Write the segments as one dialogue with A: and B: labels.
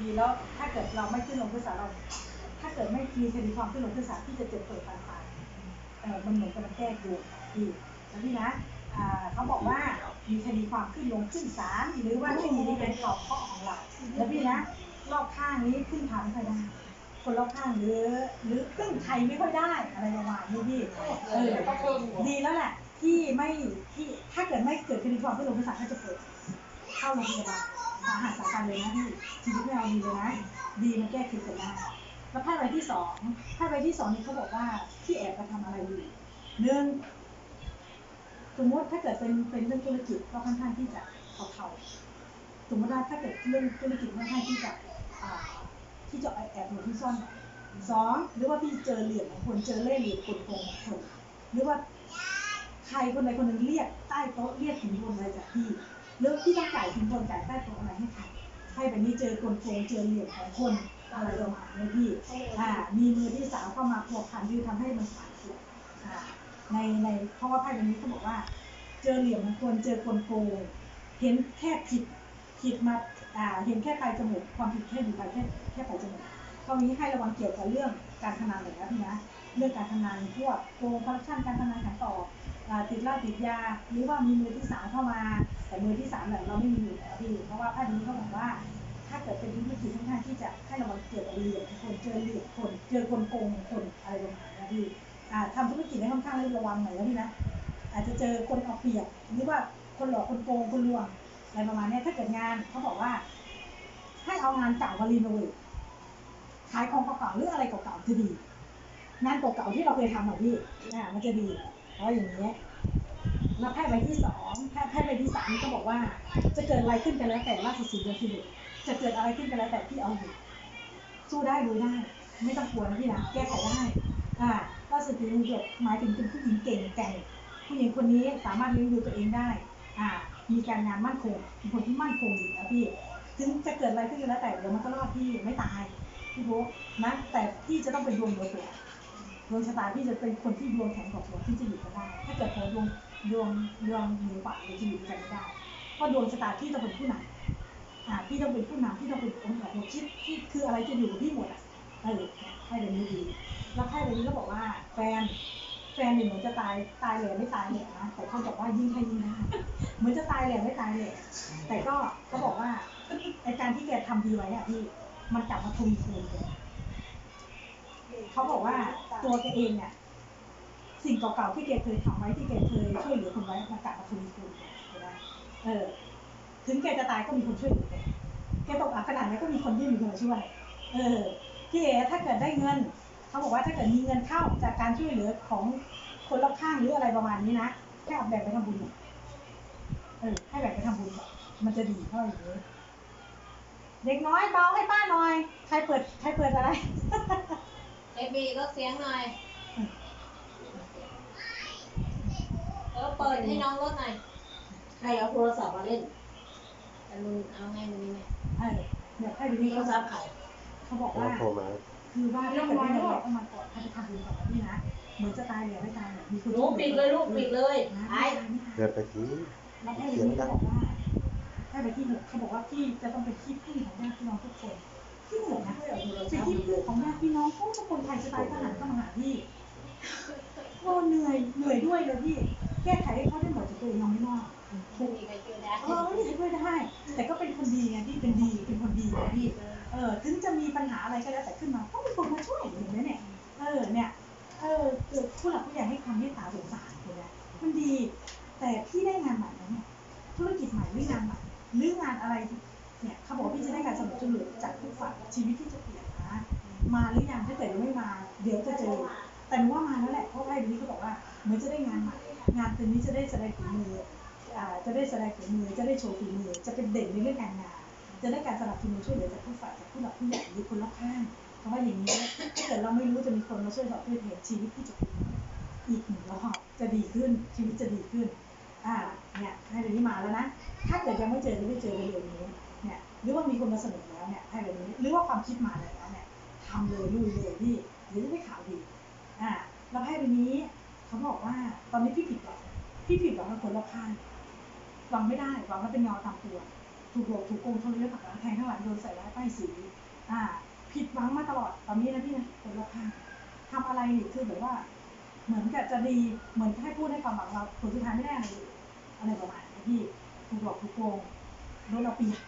A: ดีแล้วถ้าเกิดเราไม่ขึ้นลงขึ้นศาลเรา ถ้าเกิดไม่มีคดีความขึ้นลงขึ้นศาลที่จะเจ็บปวยปานตายเออมันเหมือนกับมันแก้ตัวพี่แล้วพี่นะเขาบอกว่ามีคดีความขึ้นลงขึ้นศาลหรือว่าช่วงนี้เป็นขอบข้อของเราแล้วพี่นะรอบข้างนี้ขึ้นทางไม่ค่อยได้คนรอบข้างหรือหรือขึ้นไทยไม่ค่อยได้อะไรประมาณนี้พี่เออดีแล้วแหละที่ไม่ที่ถ้าเกิดไม่เกิดคดีความขึ้นลงขึ้นศาลก็จะเกิดเข้าโรงพยาบาล สาหัสสากันเลยนะพี่ชีวิตเอาดีเลยนะดีมันแก้คล็ดกันได้แล้วไพ่ใบที่สองไพ่ใบที่สองนี่เขาบอกว่าที่แอบไปทำอะไรอยู่หนึ่งสมมติถ้าเกิดเป็นเป็นเรื่องธุรกิจก็ค่อนข้างที่จะเทาๆสมมติว่าถ้าเกิดเรื่องธุรกิจค่อนข้างที่จะที่จะแอบหลบที่ซ่อนสองหรือว่าพี่เจอเหลี่ยมของคนเจอเล่ห์เหลี่ยมกลโกงของคนหรือว่าใครคนใดคนหนึ่งเรียกใต้โต๊ะเรียกถึงบนอะไรจากพี่ หรือพี่ต้องจ่ายถึงบนจ่ายใต้โต๊ะอะไรให้ใครให้แบบนี้เจอกลโกงเจอเหลี่ยมของคนอะไรประมาณนี้พี่อ่ามีมือที่สามเข้ามาพัวพันที่ทำให้มันขาดตัวอ่าในในเพราะว่าไพ่ใบบนี้เขาบอกว่า เจอเหลี่ยมของคนเจอกลโกงเห็นแค่ผิดผิดมาอ่าเห็นแค่ปลายจมูกความผิดแค่อยู่ปลายแค่แค่ปลายจมูกก็มีให้ระวังเกี่ยวกับเรื่องการพนันเลยนะพี่นะเรื่องการพนันพวกโกงคอร์รัปชันการพนันขันต่อ ติดเหล้าติดยา หรือว่ามีมือที่สามเข้ามา แต่มือที่สามเนี่ยเราไม่มีอยู่แล้วพี่เพราะว่าภาพนี้เขาบอกว่า ถ้าเกิดเป็นธุรกิจค่อนข้างที่จะให้ระวังเกี่ยวกับเหลี่ยมคนเจอเหลี่ยมคนเจอคนโกงคนอะไรประมาณนี้พี่ทำธุรกิจให้ค่อนข้างระวังหน่อยนะพี่นะอาจจะเจอคนเอาเปรียบหรือว่าคนหลอกคนโกงคนลวงอะไรประมาณนี้ถ้าเกิดงานเขาบอกว่า ให้เอางานเก่ามารีโนเวทขายของเก่าๆหรืออะไรเก่าๆจะดีงานเก่าๆที่เราเคยทำอะพี่อ่ามันจะดี เพราะอย่างนี้ยแล้วไพ่ใบที่สองไพ่ไพ่ใบที่สามก็บอกว่า จะเกิดอะไรขึ้นกันแล้วแต่ราชสีห์เดือนสิบเอ็ดจะเกิดอะไรขึ้นกันแล้วแต่พี่เอาอยู่สู้ได้ดูได้ ไม่ต้องกลัวนะพี่นะแก้ไขได้ อ่าราชสีห์เดือนสิบเอ็ดหมายถึงเป็นผู้หญิงเก่งแก่งผู้หญิงคนนี้สามารถเลี้ยงดูตัวเองได้ อ่า มีการงานมั่นคงเป็นคนที่มั่นคงอยู่นะพี่ถึงจะเกิดอะไรขึ้นกันแล้วแต่เดี๋ยวมันก็รอดพี่ไม่ตายพี่โบนะแต่พี่จะต้องเป็นดวงโดยตัว ดวงชะตาพี่จะเป็นคนที่ดวงแข็งกว่าตัวที่จะอยู่กันได้ ถ้าเกิดเธอดวงดวงดวงหมูป่าจะอยู่กันไม่ได้เพราะดวงชะตาพี่ต้องเป็นผู้นำอ่าพี่ต้องเป็นผู้นำพี่ต้องเป็นองค์แบบหัวคิดที่คืออะไรจะอยู่กับพี่หมดอะเออให้เดี๋ยวนี้ดี แล้วให้เดี๋ยนี้ก็บอกว่าแฟนแฟนเนี่ยเหมือนจะตายตายเลยไม่ตายเลยนะแต่เขาบอกว่ายิ่งให้ยิ่งได้เหมือนจะตายเลยไม่ตายเลยแต่ก็เขาบอกว่าไอการที่แกทำดีไว้อะพี่มันกลับมาทวีคูณเลย เขาบอกว่าตัวแกเองเนี่ยสิ่งเก่าๆที่แกเคยทำไว้ที่แกเคยช่วยเหลือคนไว้มันกลับมาทวีคูณเห็นเออ ถึงแกจะตายก็มีคนช่วยเหลือแกแกตกอับขนาดนี้ก็มีคนยื่นมือมาช่วย เออพี่เอถ้าเกิดได้เงินเขาบอกว่าถ้าเกิดมีเงินเข้าจากการช่วยเหลือของคนรอบข้างหรืออะไรประมาณนี้นะแค่เอาแบ่งไปทำบุญเออให้แบ่งไปทำบุญมันจะดีเท่าอย่างนี้เด็กน้อยเบาให้ป้าหน่อย ใครเปิดใครเปิดอะไร
B: เอบีลดเสียงหน่อยเออเปิดให้น้องลดหน่อย
C: ใครเอาโทรศัพท์มาเล่น
B: แต่มึงเอาไงมึงนี่แม่
A: เออเนี่ยให้ดู
C: มี
A: นี่
C: โทร
A: เขา
C: ศัพท์ใคร
A: เขาบอก
D: เขา
A: ว่า
D: โทรมา
A: คือว่าถ้าเกิดไม่ได้เราต้องมาก่อนถ้าจะทำบุญก่อนนะพี่นะ เหมือนจะตายเลยไม่ตายเลยมีคน
C: หนูปิดเลยลูกปิดเลย
A: นะ
C: ไอ้
D: เดินไปที
A: แล้วให้ดูนี่เขาบอกว่าให้ไปที่หนึ่งเขาบอกว่าพี่จะต้องเป็นที่พึ่งของญาติพี่น้องทุกคน ที่เหนือนะเป็นที่พึ่งของญาติพี่น้องเพราะว่าคนไทยจะตายทหารเข้ามาหาพี่โอ้เหนื่อยเหนื่อยด้วยเลยพี่ แก้ไขให้เขาได้หมดแต่ตัวเองไม่รอด
B: ไม่มีใครช่วยได้
A: เออไม่ได้ช่วยได้ แต่ก็เป็นคนดีไงพี่เป็นดีเป็นคนดีพี่เออถึงจะมีปัญหาอะไรก็แล้วแต่ขึ้นมาต้องมีคนมาช่วยเห็นไหมเนี่ยเออเนี่ยเออเกิดผู้หลักผู้ใหญ่ให้ความเมตตาสงสารคนเนี้ยมันดี แต่พี่ได้งานใหม่แล้วเนี่ยธุรกิจใหม่หรืองานใหม่หรืองานอะไร เนี่จะได้การสนับสนุนจากทุกฝ่ายชีวิตที่จะเปลี่ยนนะมาหรือยังถ้าเกิดยังไม่มา เดี๋ยวจะเจอ แต่หนูว่ามาแล้วแหละเพราะว่าไอ้นี้เขาบอกว่าเหมือนจะได้งานใหม่งานตัวนี้จะได้แสดงฝีมืออ่าจะได้แสดงฝีมือจะได้โชว์ฝีมือจะเป็นเด่นในเรื่องการงาน จะได้การสนับสนุนช่วยเหลือจากผู้ฝ่ายจากผู้หลักผู้ใหญ่หรือคนรอบข้างเพราะว่าอย่างนี้ถ้าเกิดเราไม่รู้จะมีคนมาช่วยเราช่วยเหลือชีวิตที่จะเปลี่ยนอีกหนึ่งรอบจะดีขึ้นชีวิตจะดีขึ้นอ่าเนี่ยให้เดี๋ยวนี้มาแล้วนะ ถ้าเกิดยังไม่เจอจะได้เจอเร็วๆนี้ หรือว่ามีคนมาเสนอแล้วเนี่ยให้เดี๋ยวนี้หรือว่าความคิดมาแล้วเนี่ยทำเลยลุยเลยพี่เดี๋ยวจะได้ข่าวดีอ่าแล้วให้เดี๋ยวนี้เขาบอกว่าตอนนี้พี่ผิดหวังพี่ผิดหวังกับคนรอบข้างหวังไม่ได้หวังแล้วเป็นเงาตามตัว ถูกหลอกถูกโกงทะเลาะผักหลังแทงข้างหลังโดนใส่ร้ายป้ายสีอ่า ผิดหวังมาตลอดตอนนี้นะพี่นะคนรอบข้างทำอะไรนี่คือแบบว่า เหมือนกับจะดีเหมือนให้พูดให้ความหวังเราผลสุดท้ายไม่ได้อะไรเลยอะไรประมาณนี้พี่ถูกหลอกถูกโกงโดนเอาเปรียบ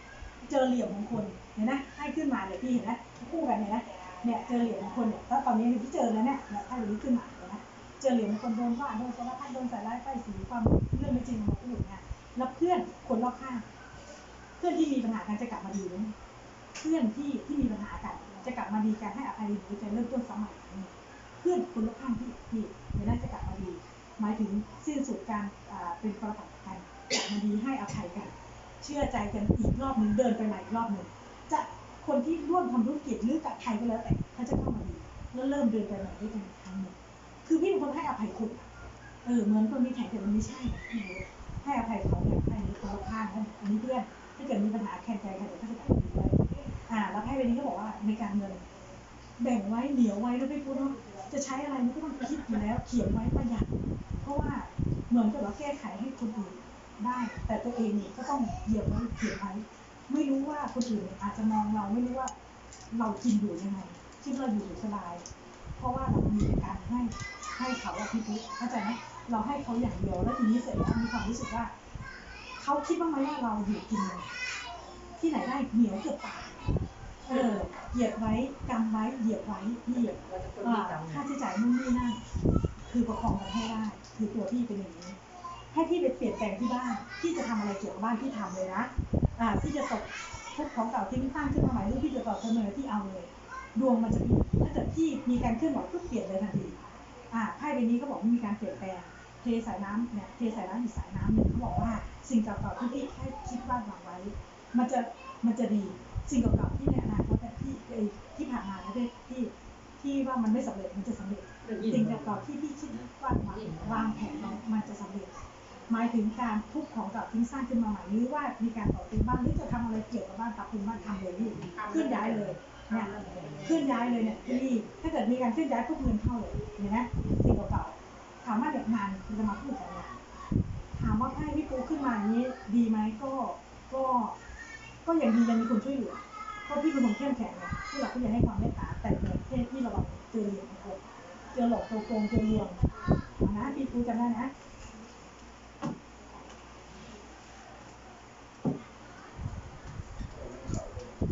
A: เจอเหลี่ยมของคนเห็นไหมให้ขึ้นมาเนี่ยพี่เห็นไหมคู่กันเห็นไหมเนี่ยเจอเหลี่ยมของคนเนี่ยแล้วตอนนี้ที่เจอแล้วเนี่ยเนี่ยให้นี้ขึ้นมาเห็นไหมเจอเหลี่ยมของคนโดนว่าโดนสารพัดโดนใส่ร้ายป้ายสีความเรื่องไม่จริงมาพูดเนี่ยแล้วเพื่อนคนรอบข้างเพื่อนที่มีปัญหากันจะกลับมาดีไหมเพื่อนที่ที่มีปัญหากันจะกลับมาดีกันให้อภัยหรือจะเริ่มต้นสมัยเพื่อนคนรอบข้างที่ที่ไม่น่าจะกลับมาดี หมายถึงสิ้นสุดการเป็นประปักษ์กันกลับมาดีให้อภัยกัน เชื่อใจกันอีกรอบหนึ่งเดินไปใหม่อีกรอบหนึ่งจะคนที่ร่วมทำธุรกิจหรือกับใครก็แล้วแต่เขาจะเข้ามาดีแล้วเริ่มเดินไปใหม่ด้วยกันอีกครั้งหนึ่งคือพี่เป็นคนให้อภัยคุณเออเหมือนคนมีแข่งแต่มันไม่ใช่ให้อภัยเขาเนี่ยให้คนรอบข้างนอันนี้เพื่อนถ้าเกิดมีปัญหาแข่งใจกันเดี๋ยวก็จะกลับมาดีด้วยอ่า แล้วไพ่ใบนี้ก็บอกว่าในการเงินแบ่งไว้เหนียวไว้แล้วไม่พูดว่าจะใช้อะไรมันก็ต้องคิดอยู่แล้ว เขียนไว้ประหยัดเพราะว่าเหมือนกับเราแก้ไขให้คนอื่น ได้ แต่ตัวเองเนี่ยก็ต้องเหยียบไว้เขียนไว้ไม่รู้ว่าคนอื่นอาจจะมองเราไม่รู้ว่า เรากินอยู่ยังไงคิดว่เราอยู่สบาย เพราะว่าเรามีการให้ให้เขาอะพี่ปุ๊เข้าใจไหมเราให้เขาอย่างเดียวแล้วทีนี้เสร็จแล้วมีความรู้สึกว่าเขาคิดบ้างไหมว่าเราอยู่กินที่ไหนได้เหนียวเกือบตายเออเหยียบไว้กำไว้เหยียบไว้เหยียบ
C: เราจะคน
A: อ่าใช้จ่ายนู่นนี่นั่นคือประคองกันให้ได้ คือตัวพี่เป็นอย่างนี้ ให้พี่ไป แปลงที่บ้านพี่จะทำอะไรเกี่ยวกับบ้านพี่ทำเลยนะอ่าพี่จะตกทุกของเก่าทิ้งตั้งขึ้นมาใหม่หรือพี่จะต่อเสนอที่เอาเลย ดวงมันจะเปลี่ยนถ้าเกิดพี่มีการเคลื่อนไหวก็เปลี่ยนเลยทันทีอ่าไพ่ใบนี้ก็บอกว่ามีการเปลี่ยนแปลงเทสายน้ำเนี่ยเทสายน้ำอีกสายน้ำหนึ่งเขาบอกว่าสิ่งเก่าๆที่พี่แค่คิดวาดหวังไว้ มันจะมันจะดีสิ่งเก่าๆที่ในอนาคตแต่ที่เอ่อที่ผ่านมานะที่ที่ที่ว่ามันไม่สำเร็จมันจะสำเร็จสิ่งเก่าๆที่พี่คิดายถึงการทุบของเก่าทิ้งสร้างขึ้นมาใหม่หรือว่ามีการต่อเติมบ้านหรือจะทำอะไรเกี่ยวกับบ้านปรับปรุงบ้านทำเลยพี่ขึ้นย้ายเลยเนี่ยขึ้นย้ายเลยเนี่ยพี่ถ้าเกิดมีการขึ้นย้ายปุ๊บเงินเข้าเลยเห็นไหมสิ่งเก่าๆถามว่าเนี่ยงานมันจะมาพูดกันเนี่ยถามว่าไพ่พี่ปูขึ้นมาอย่างนี้ดีไหมก็ก็ก็ยังดียังมีคนช่วยเหลือเพราะพี่เป็นคนเข้มแข็งไงผู้หลักผู้ใหญ่ให้ความเมตตาแต่ในประเทศที่ระวังเจอเหลี่ยมของคนเจอหลอกโกงเจอลวงนะพี่ปูจำได้นะ